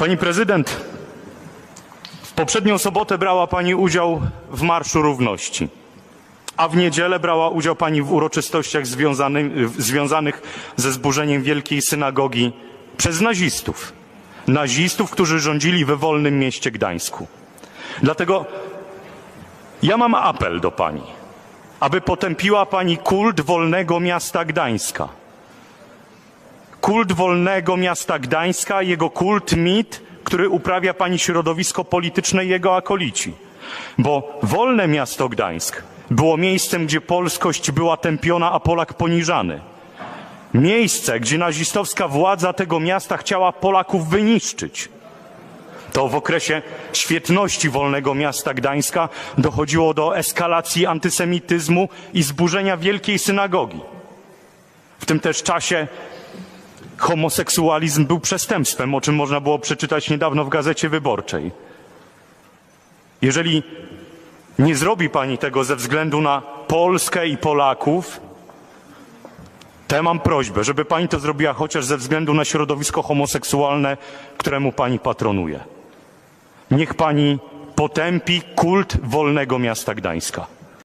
Pani prezydent, w poprzednią sobotę brała pani udział w Marszu Równości, a w niedzielę brała udział pani w uroczystościach związanych, związanych ze zburzeniem Wielkiej Synagogi przez nazistów. Nazistów, którzy rządzili we wolnym mieście Gdańsku. Dlatego ja mam apel do pani, aby potępiła pani kult wolnego miasta Gdańska. Kult wolnego miasta Gdańska, jego kult mit, który uprawia pani środowisko polityczne i jego akolici. Bo wolne miasto Gdańsk było miejscem, gdzie polskość była tępiona, a Polak poniżany. Miejsce, gdzie nazistowska władza tego miasta chciała Polaków wyniszczyć. To w okresie świetności wolnego miasta Gdańska dochodziło do eskalacji antysemityzmu i zburzenia wielkiej synagogi. W tym też czasie homoseksualizm był przestępstwem, o czym można było przeczytać niedawno w gazecie wyborczej. Jeżeli nie zrobi pani tego ze względu na Polskę i Polaków, to ja mam prośbę, żeby pani to zrobiła chociaż ze względu na środowisko homoseksualne, któremu pani patronuje. Niech pani potępi kult wolnego miasta Gdańska.